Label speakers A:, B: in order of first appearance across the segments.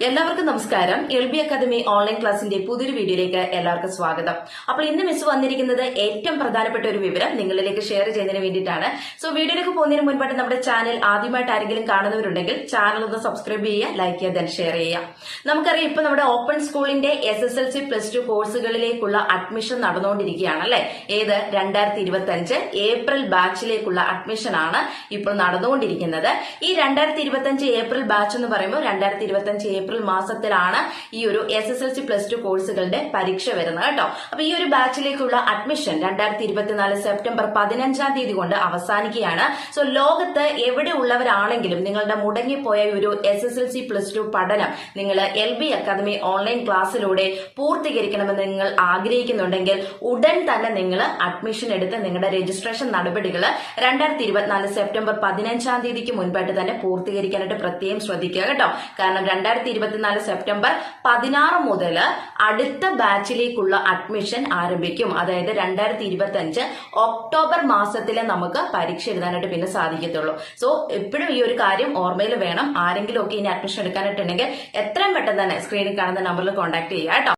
A: എല്ലാവർക്കും നമസ്കാരം. L B academy online ക്ലാസിന്റെ പുതിയൊരു വീഡിയോയിലേക്ക് എല്ലാവർക്കും സ്വാഗതം. അപ്പോൾ ഇന്ന് മിസ് വന്നിരിക്കുന്നത് ഏറ്റവും പ്രധാനപ്പെട്ട ഒരു വിവരം നിങ്ങളിലേക്ക് ഷെയർ ചെയ്യുന്നതിന് വേണ്ടിയിട്ടാണ്. സോ വീഡിയോയിലേക്ക് പോകുന്നതിന് മുൻപായിട്ട് നമ്മുടെ ചാനൽ ആദ്യമായിട്ട് ആരെങ്കിലും കാണുന്നവരുണ്ടെങ്കിൽ ചാനൽ ഒന്ന് സബ്സ്ക്രൈബ് ചെയ്യുക ലൈക്ക് ചെയ്യുക ദെൻ ഷെയർ ചെയ്യുക. നമുക്കറിയാം ഇപ്പൊ നമ്മുടെ ഓപ്പൺ സ്കൂളിന്റെ S S L C plus two കോഴ്സുകളിലേക്കുള്ള admission നടന്നുകൊണ്ടിരിക്കുകയാണ് അല്ലെ ഏത്? രണ്ടായിരത്തി ഇരുപത്തി അഞ്ച് ഏപ്രിൽ ബാച്ചിലേക്കുള്ള അഡ്മിഷൻ ആണ് ഇപ്പോൾ നടന്നുകൊണ്ടിരിക്കുന്നത്. ഈ രണ്ടായിരത്തി ഇരുപത്തി അഞ്ച് ഏപ്രിൽ ബാച്ച് എന്ന് പറയുമ്പോൾ രണ്ടായിരത്തി ഇരുപത്തി അഞ്ച് ഏപ്രിൽ മാസത്തിലാണ് ഈ ഒരു S S L C plus two കോഴ്സുകളുടെ പരീക്ഷ വരുന്നത് കേട്ടോ. അപ്പൊ ഈ ഒരു ബാച്ചിലേക്കുള്ള അഡ്മിഷൻ രണ്ടായിരത്തി ഇരുപത്തിനാല് സെപ്റ്റംബർ പതിനഞ്ചാം തീയതി കൊണ്ട് അവസാനിക്കുകയാണ്. സോ ലോകത്ത് എവിടെ ഉള്ളവരാണെങ്കിലും നിങ്ങളുടെ മുടങ്ങിപ്പോയ ഒരു S S L C plus two പഠനം നിങ്ങൾ എൽ ബി അക്കാദമി ഓൺലൈൻ ക്ലാസ്സിലൂടെ പൂർത്തീകരിക്കണമെന്ന് നിങ്ങൾ ആഗ്രഹിക്കുന്നുണ്ടെങ്കിൽ ഉടൻ തന്നെ നിങ്ങൾ അഡ്മിഷൻ എടുത്ത് നിങ്ങളുടെ രജിസ്ട്രേഷൻ നടപടികൾ രണ്ടായിരത്തി ഇരുപത്തിനാല് സെപ്റ്റംബർ പതിനഞ്ചാം തീയതിക്ക് മുൻപായിട്ട് തന്നെ പൂർത്തീകരിക്കാനായിട്ട് പ്രത്യേകം ശ്രദ്ധിക്കുക കേട്ടോ. കാരണം രണ്ടായിരത്തി ഇരുപത്തിനാല് സെപ്റ്റംബർ പതിനാറ് മുതൽ അടുത്ത ബാച്ചിലേക്കുള്ള അഡ്മിഷൻ ആരംഭിക്കും. അതായത് രണ്ടായിരത്തി ഇരുപത്തി അഞ്ച് ഒക്ടോബർ മാസത്തിൽ നമുക്ക് പരീക്ഷ എഴുതാനായിട്ട് പിന്നെ സാധിക്കത്തുള്ളൂ. സോ എപ്പോഴും ഈ ഒരു കാര്യം ഓർമ്മയിൽ വേണം. ആരെങ്കിലും ഒക്കെ ഇനി അഡ്മിഷൻ എടുക്കാനായിട്ടുണ്ടെങ്കിൽ എത്രയും പെട്ടെന്ന് തന്നെ സ്ക്രീനിൽ കാണുന്ന നമ്പറിൽ കോൺടാക്ട് കേട്ടോ.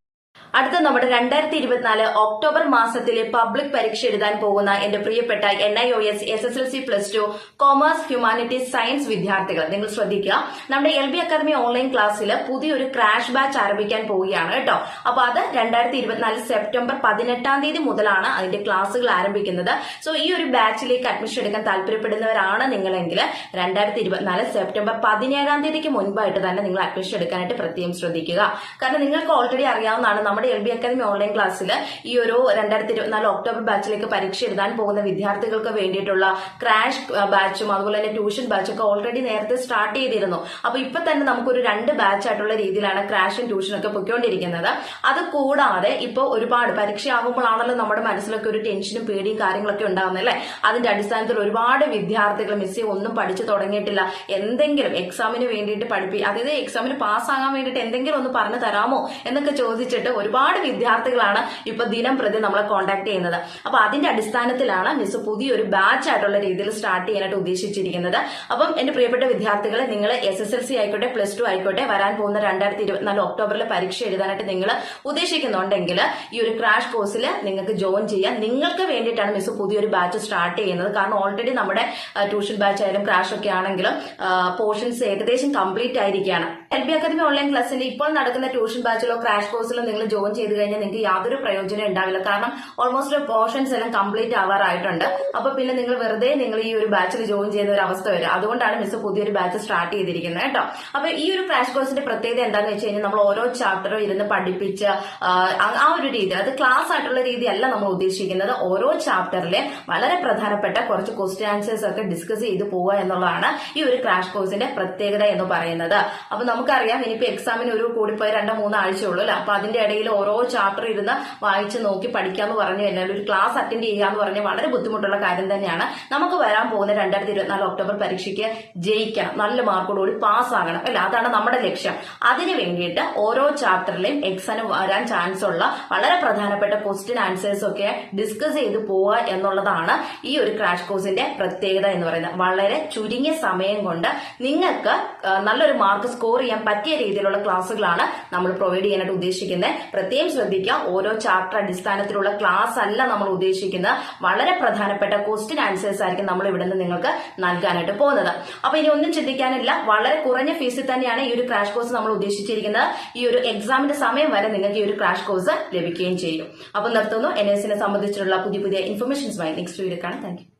A: അടുത്ത നമ്മുടെ രണ്ടായിരത്തി ഇരുപത്തിനാല് ഒക്ടോബർ മാസത്തിലെ പബ്ലിക് പരീക്ഷ എഴുതാൻ പോകുന്ന എന്റെ പ്രിയപ്പെട്ട N I O S S S L C plus two commerce humanities science വിദ്യാർത്ഥികൾ. നിങ്ങൾ ശ്രദ്ധിക്കുക. നമ്മുടെ എൽ ബി അക്കാദമി ഓൺലൈൻ ക്ലാസ്സിൽ പുതിയൊരു ക്രാഷ് ബാച്ച് ആരംഭിക്കാൻ പോവുകയാണ് കേട്ടോ. അപ്പൊ അത് രണ്ടായിരത്തി ഇരുപത്തിനാല് സെപ്റ്റംബർ പതിനെട്ടാം തീയതി മുതലാണ് അതിന്റെ ക്ലാസ്സുകൾ ആരംഭിക്കുന്നത്. സോ ഈ ഒരു ബാച്ചിലേക്ക് അഡ്മിഷൻ എടുക്കാൻ താല്പര്യപ്പെടുന്നവരാണ് നിങ്ങളെങ്കിൽ രണ്ടായിരത്തി ഇരുപത്തിനാല് സെപ്റ്റംബർ പതിനേഴാം തീയതിക്ക് മുൻപായിട്ട് തന്നെ നിങ്ങൾ അഡ്മിഷൻ എടുക്കാനായിട്ട് പ്രത്യേകം ശ്രദ്ധിക്കുക. കാരണം നിങ്ങൾക്ക് ഓൾറെഡി അറിയാവുന്നതാണ് നമ്മുടെ എൽ ബി അക്കാദമി ഓൺലൈൻ ക്ലാസ്സിൽ ഈ ഒരു രണ്ടായിരത്തി ഇരുപത്തിനാല് ഒക്ടോബർ ബാച്ചിലേക്ക് പരീക്ഷ എഴുതാൻ പോകുന്ന വിദ്യാർത്ഥികൾക്ക് വേണ്ടിയിട്ടുള്ള ക്രാഷ് ബാച്ചും അതുപോലെ തന്നെ ട്യൂഷൻ ബാച്ചും ഒക്കെ ഓൾറെഡി നേരത്തെ സ്റ്റാർട്ട് ചെയ്തിരുന്നു. അപ്പോൾ ഇപ്പൊ തന്നെ നമുക്കൊരു രണ്ട് ബാച്ച് ആയിട്ടുള്ള രീതിയിലാണ് ക്രാഷും ട്യൂഷനും ഒക്കെ പൊയ്ക്കൊണ്ടിരിക്കുന്നത്. അത് കൂടാതെ ഇപ്പൊ ഒരുപാട് പരീക്ഷ ആകുമ്പോഴാണല്ലോ നമ്മുടെ മനസ്സിലൊക്കെ ഒരു ടെൻഷനും പേടിയും കാര്യങ്ങളൊക്കെ ഉണ്ടാകുന്നത് അല്ലെ? അതിന്റെ അടിസ്ഥാനത്തിൽ ഒരുപാട് വിദ്യാർത്ഥികൾ മിസ്സി ഒന്നും പഠിച്ചു തുടങ്ങിയിട്ടില്ല. എന്തെങ്കിലും എക്സാമിന് വേണ്ടിയിട്ട് പഠിപ്പി അതായത് എക്സാമിന് പാസ്സാകാൻ വേണ്ടിയിട്ട് എന്തെങ്കിലും ഒന്ന് പറഞ്ഞു തരാമോ എന്നൊക്കെ ചോദിച്ചിട്ട് ഒരുപാട് വിദ്യാർത്ഥികളാണ് ഇപ്പൊ ദിനം പ്രതി നമ്മളെ കോൺടാക്ട് ചെയ്യുന്നത്. അപ്പൊ അതിന്റെ അടിസ്ഥാനത്തിലാണ് മിസ് പുതിയൊരു ബാച്ച് ആയിട്ടുള്ള രീതിയിൽ സ്റ്റാർട്ട് ചെയ്യാനായിട്ട് ഉദ്ദേശിച്ചിരിക്കുന്നത്. അപ്പം എന്റെ പ്രിയപ്പെട്ട വിദ്യാർത്ഥികളെ നിങ്ങൾ എസ് എസ് എൽ സി ആയിക്കോട്ടെ പ്ലസ് ടു ആയിക്കോട്ടെ വരാൻ പോകുന്ന രണ്ടായിരത്തി ഇരുപത്തിനാല് ഒക്ടോബറിൽ പരീക്ഷ എഴുതാനായിട്ട് നിങ്ങൾ ഉദ്ദേശിക്കുന്നുണ്ടെങ്കിൽ ഈ ഒരു ക്രാഷ് കോഴ്സിൽ നിങ്ങൾക്ക് ജോയിൻ ചെയ്യാൻ നിങ്ങൾക്ക് വേണ്ടിയിട്ടാണ് മിസ് പുതിയൊരു ബാച്ച് സ്റ്റാർട്ട് ചെയ്യുന്നത്. കാരണം ഓൾറെഡി നമ്മുടെ ട്യൂഷൻ ബാച്ച് ആയാലും ക്രാഷ് ഒക്കെ ആണെങ്കിലും പോർഷൻസ് ഏകദേശം കംപ്ലീറ്റ് ആയിരിക്കുകയാണ്. എൽ ബി അക്കാദമി ഓൺലൈൻ ക്ലാസ്സിന്റെ ഇപ്പോൾ നടക്കുന്ന ട്യൂഷൻ ബാച്ചിലോ ക്രാഷ് കോഴ്സിലോ നിങ്ങൾ ജോയിൻ ചെയ്ത് കഴിഞ്ഞാൽ നിങ്ങൾക്ക് യാതൊരു പ്രയോജനം ഉണ്ടാവില്ല. കാരണം ഓൾമോസ്റ്റ് പോർഷൻസ് എല്ലാം കംപ്ലീറ്റ് ആവാറായിട്ടുണ്ട്. അപ്പൊ പിന്നെ നിങ്ങൾ വെറുതെ നിങ്ങൾ ഈ ഒരു ബാച്ചിൽ ജോയിൻ ചെയ്യുന്ന ഒരു അവസ്ഥ വരും. അതുകൊണ്ടാണ് മിസ് പുതിയൊരു ബാച്ച് സ്റ്റാർട്ട് ചെയ്തിരിക്കുന്നത് കേട്ടോ. അപ്പൊ ഈ ഒരു ക്രാഷ് കോഴ്സിന്റെ പ്രത്യേകത എന്താണെന്ന് വെച്ച് കഴിഞ്ഞാൽ നമ്മൾ ഓരോ ചാപ്റ്ററും ഇരുന്ന് പഠിപ്പിച്ച് ആ, ഒരു രീതി അത് ക്ലാസ് ആയിട്ടുള്ള രീതിയല്ല നമ്മൾ ഉദ്ദേശിക്കുന്നത്. ഓരോ ചാപ്റ്ററിലെ വളരെ പ്രധാനപ്പെട്ട കുറച്ച് ക്വസ്റ്റ്യൻ ആൻസേഴ്സ് ഒക്കെ ഡിസ്കസ് ചെയ്ത് പോവുക എന്നുള്ളതാണ് ഈ ഒരു ക്രാഷ് കോഴ്സിന്റെ പ്രത്യേകത എന്ന് പറയുന്നത്. അപ്പൊ നമുക്കറിയാം ഇനിയിപ്പോ എക്സാമിന് ഒരു കൂടിപ്പോയി രണ്ടോ മൂന്നോ ആഴ്ചയുള്ളൂ അല്ലെ? അപ്പൊ അതിന്റെ ഇടയിൽ ഓരോ ചാപ്റ്റർ ഇരുന്ന് വായിച്ച് നോക്കി പഠിക്കാന്ന് പറഞ്ഞു കഴിഞ്ഞാൽ ഒരു ക്ലാസ് അറ്റൻഡ് ചെയ്യുക എന്ന് പറഞ്ഞാൽ വളരെ ബുദ്ധിമുട്ടുള്ള കാര്യം തന്നെയാണ്. നമുക്ക് വരാൻ പോകുന്ന രണ്ടായിരത്തി ഇരുപത്തിനാല് ഒക്ടോബർ പരീക്ഷയ്ക്ക് ജയിക്കണം. നല്ല മാർക്കോടുകൂടി പാസ് ആകണം അല്ല? അതാണ് നമ്മുടെ ലക്ഷ്യം. അതിനു വേണ്ടിയിട്ട് ഓരോ ചാപ്റ്ററിലെയും എക്സാം വരാൻ ചാൻസ് ഉള്ള വളരെ പ്രധാനപ്പെട്ട ക്വസ്റ്റ്യൻ ആൻസേഴ്സ് ഒക്കെ ഡിസ്കസ് ചെയ്ത് പോവുക എന്നുള്ളതാണ് ഈ ഒരു ക്രാഷ് കോഴ്സിന്റെ പ്രത്യേകത എന്ന് പറയുന്നത്. വളരെ ചുരുങ്ങിയ സമയം കൊണ്ട് നിങ്ങൾക്ക് നല്ലൊരു മാർക്ക് സ്കോർ ചെയ്യാൻ പറ്റിയ രീതിയിലുള്ള ക്ലാസ്സുകളാണ് നമ്മൾ പ്രൊവൈഡ് ചെയ്യാനായിട്ട് ഉദ്ദേശിക്കുന്നത്. പ്രത്യേകം ശ്രദ്ധിക്കാം. ഓരോ ചാപ്റ്റർ അടിസ്ഥാനത്തിലുള്ള ക്ലാസ് അല്ല നമ്മൾ ഉദ്ദേശിക്കുന്നത്. വളരെ പ്രധാനപ്പെട്ട ക്വസ്റ്റ്യൻ ആൻസേഴ്സ് ആയിരിക്കും നമ്മൾ ഇവിടെ നിന്ന് നിങ്ങൾക്ക് നൽകാനായിട്ട് പോകുന്നത്. അപ്പൊ ഇനി ഒന്നും ചിന്തിക്കാനില്ല. വളരെ കുറഞ്ഞ ഫീസിൽ തന്നെയാണ് ഈ ഒരു ക്രാഷ് കോഴ്സ് നമ്മൾ ഉദ്ദേശിച്ചിരിക്കുന്നത്. ഈ ഒരു എക്സാമിന്റെ സമയം വരെ നിങ്ങൾക്ക് ഈ ഒരു ക്രാഷ് കോഴ്സ് ലഭിക്കുകയും ചെയ്യും. അപ്പൊ നിർത്തുന്നു. എൻ എസിനെ സംബന്ധിച്ചിട്ടുള്ള പുതിയ പുതിയ ഇൻഫർമേഷൻസുമായി നെക്സ്റ്റ് വീഡിയോ കാണാം. താങ്ക്